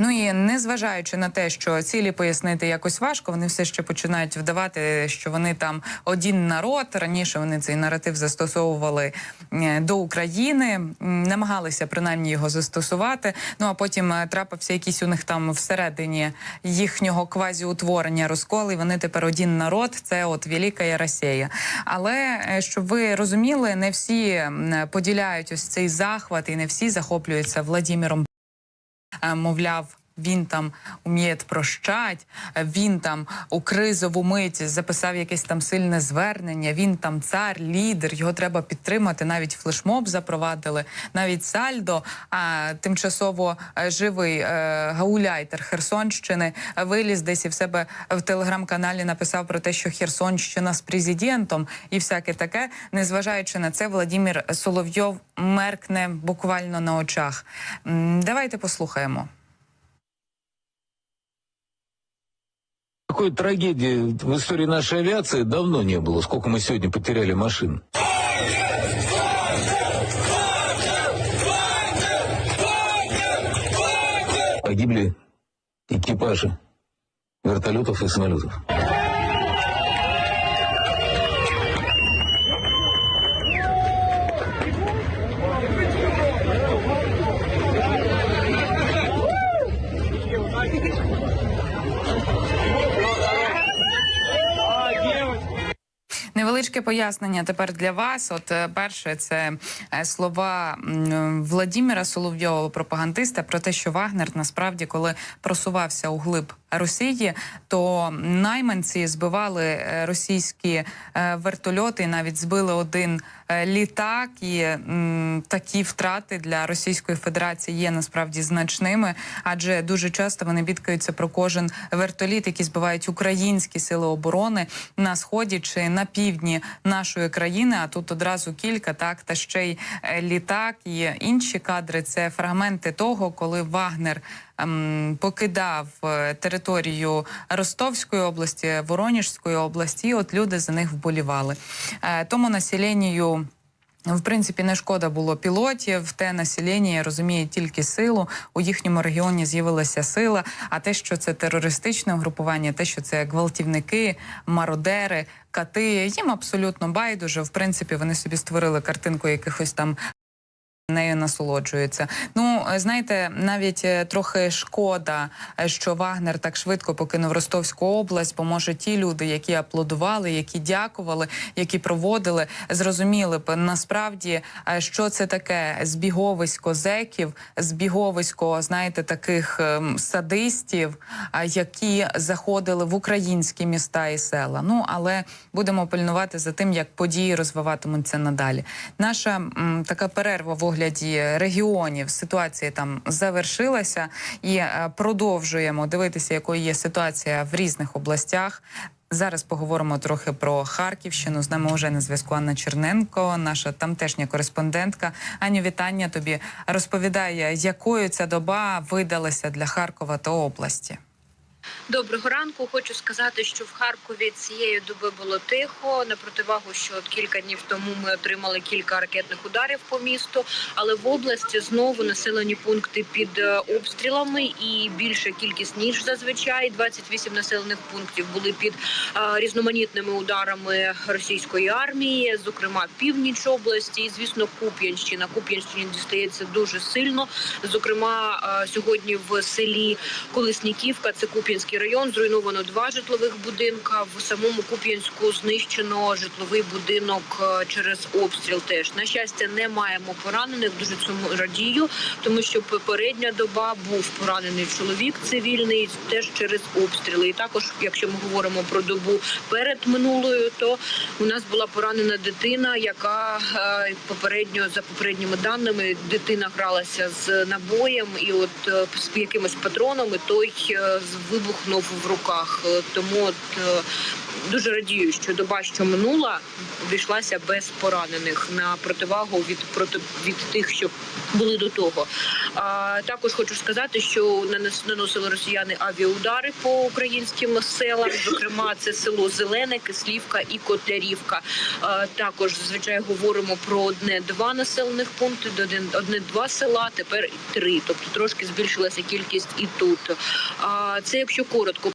Ну і незважаючи на те, що цілі пояснити якось важко, вони все ще починають вдавати, що вони там один народ. Раніше вони цей наратив застосовували е, до України, намагалися принаймні його застосувати. Ну а потім е, трапився якийсь у них там всередині їхнього квазіутворення розкол, і вони тепер один народ. Це от Велика Росія. Але е, щоб ви розуміли, не всі поділяють ось цей захват, і не всі захоплюються Владіміром мовляв. Він там уміє прощать, він там у кризову мить записав якесь там сильне звернення. Він там цар, лідер. Його треба підтримати. Навіть флешмоб запровадили. Навіть Сальдо, а тимчасово е, живий е, гауляйтер Херсонщини, е, виліз десь і в себе в телеграм-каналі написав про те, що Херсонщина з президентом і всяке таке. Незважаючи на це, Владимир Соловйов меркне буквально на очах. Давайте послухаємо. Такой трагедии в истории нашей авиации давно не было, сколько мы сегодня потеряли машин. Погибли экипажи вертолетов и самолетов. Невеличке пояснення тепер для вас. От е, перше, це е, слова Владіміра Соловйова, пропагандиста, про те, що Вагнер насправді, коли просувався у глиб Росії, то найманці збивали е, російські е, вертольоти, навіть збили один е, літак. І м, такі втрати для Російської Федерації є насправді значними, адже дуже часто вони бідкаються про кожен вертоліт, який збивають українські сили оборони на сході чи на півдні нашої країни. А тут одразу кілька, так та ще й літак і інші кадри. Це фрагменти того, коли Вагнер покидав е, територію Ростовської області, Воронежської області. І от люди за них вболівали. Е, тому населенню. В принципі, не шкода було пілотів. Те населення розуміє тільки силу. У їхньому регіоні з'явилася сила. А те, що це терористичне угрупування, те, що це гвалтівники, мародери, кати, їм абсолютно байдуже. В принципі, вони собі створили картинку якихось там нею насолоджуються. Ну е, знаєте, навіть е, трохи шкода, е, що Вагнер так швидко покинув Ростовську область, бо може ті люди, які аплодували, які дякували, які проводили, зрозуміли б насправді, що це таке збіговисько зеків, збіговисько, знаєте, таких ем, садистів, які заходили в українські міста і села. Ну але будемо пильнувати за тим, як події розвиватимуться надалі. Наша м, така перерва в регіонів ситуації там завершилася, і е, продовжуємо дивитися, якою є ситуація в різних областях. Зараз поговоримо трохи про Харківщину. З нами вже на зв'язку Анна Черненко, наша тамтешня кореспондентка. Аню, вітання тобі розповідає, якою ця доба видалася для Харкова та області. Доброго ранку. Хочу сказати, що в Харкові цієї доби було тихо. На противагу, що кілька днів тому ми отримали кілька ракетних ударів по місту, але в області знову населені пункти під е, обстрілами і більша кількість ніж зазвичай. 28 населених пунктів були під е, різноманітними ударами російської армії, зокрема північ області, і звісно, Куп'янщина. Куп'янщині дістається дуже сильно. Зокрема, е, сьогодні в селі Колесніківка, це Куп'янський район, зруйновано два житлових будинка. В самому Куп'янську знищено житловий будинок е, через обстріл. Теж на щастя, не маємо поранених. Дуже цьому радію, тому що попередня доба був поранений чоловік цивільний теж через обстріли. І також, якщо ми говоримо про добу перед минулою, то у нас була поранена дитина, яка е, попередньо за попередніми даними дитина гралася з набоєм, і от е, з якимось патроном, і той е, з- в руках. Е, Тому от е, дуже радію, що доба, що минула, обійшлася без поранених на противагу від проти від тих, що були до того. А також хочу сказати, що наносили росіяни авіаудари по українським селам. Зокрема, це село Зелене, Кислівка і Котлярівка. А, також зазвичай говоримо про одне-два населених пункти, одне-два села. Тепер три. Тобто трошки збільшилася кількість і тут. А це якщо коротко.